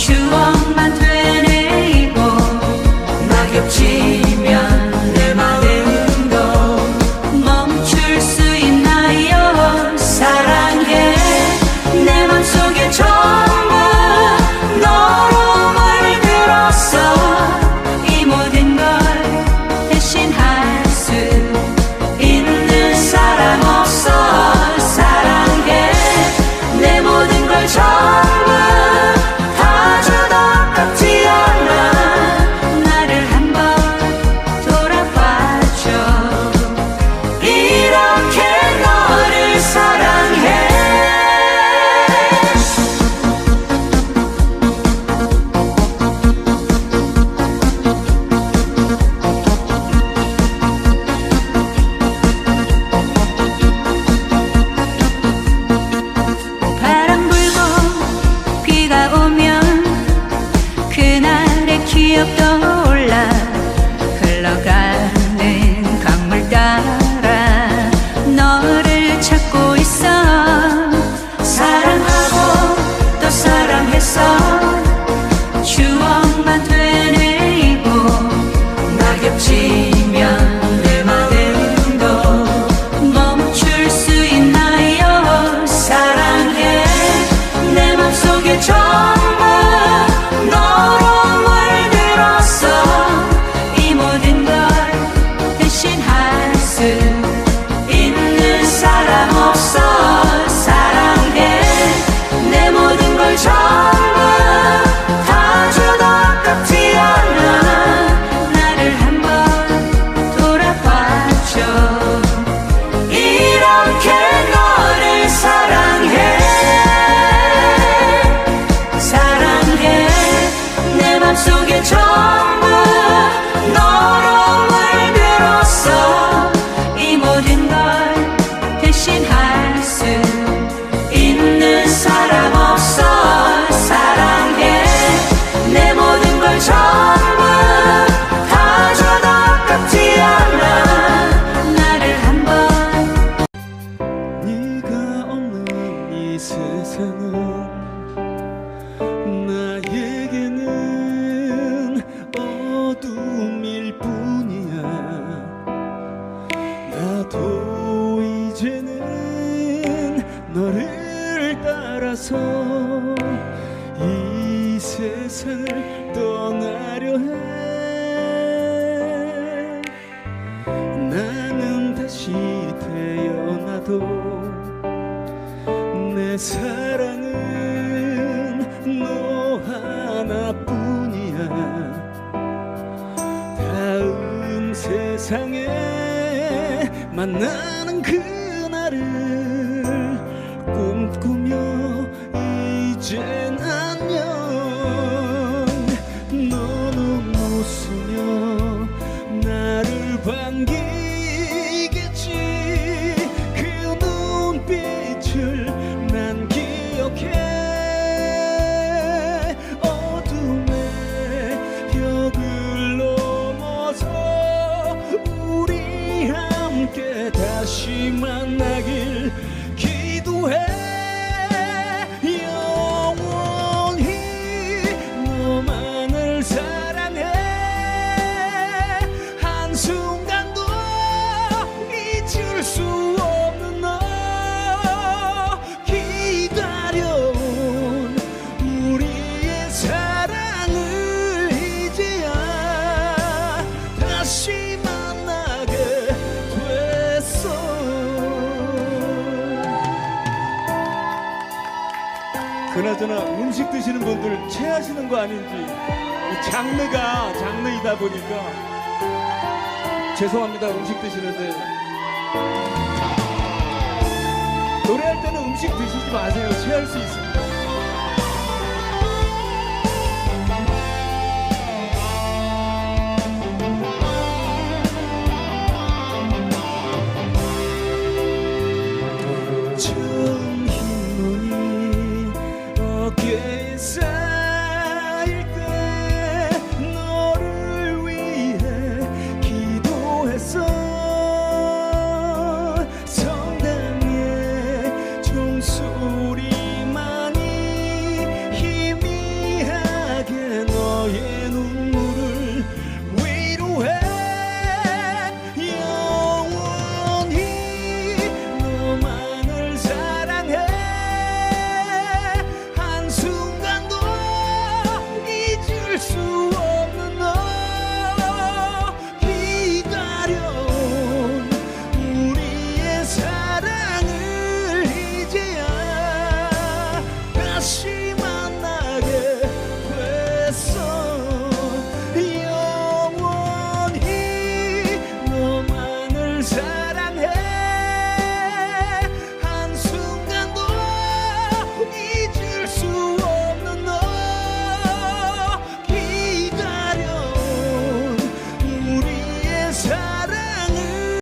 추억만 되뇌이고 낙엽치 사랑했어 추억만 되뇌이고 낙엽치면 내 마음도 멈출 수 있나요? 사랑해 내 맘속에 전부 너로 물들었어? 이 모든 걸 대신할 수 속에 전부 너로 물들었어. 이 모든 걸 대신할 수 있는 사람 없어. 사랑해. 내 모든 걸 전부 다 줘도 아깝지 않아. 나를 한번. 네가 없는 이 세상은 나도 이제는 너를 따라서 이 세상을 떠나려 해. 나는 다시 태어나도 내 사랑은 너 하나뿐이야. 다음 세상에 만나는 그 다시 만나길 기도해 그나저나 음식 드시는 분들 체하시는 거 아닌지 이 장르가 장르이다 보니까. 죄송합니다 음식 드시는데. 노래할 때는 음식 드시지 마세요. 취할 수 있어요. 다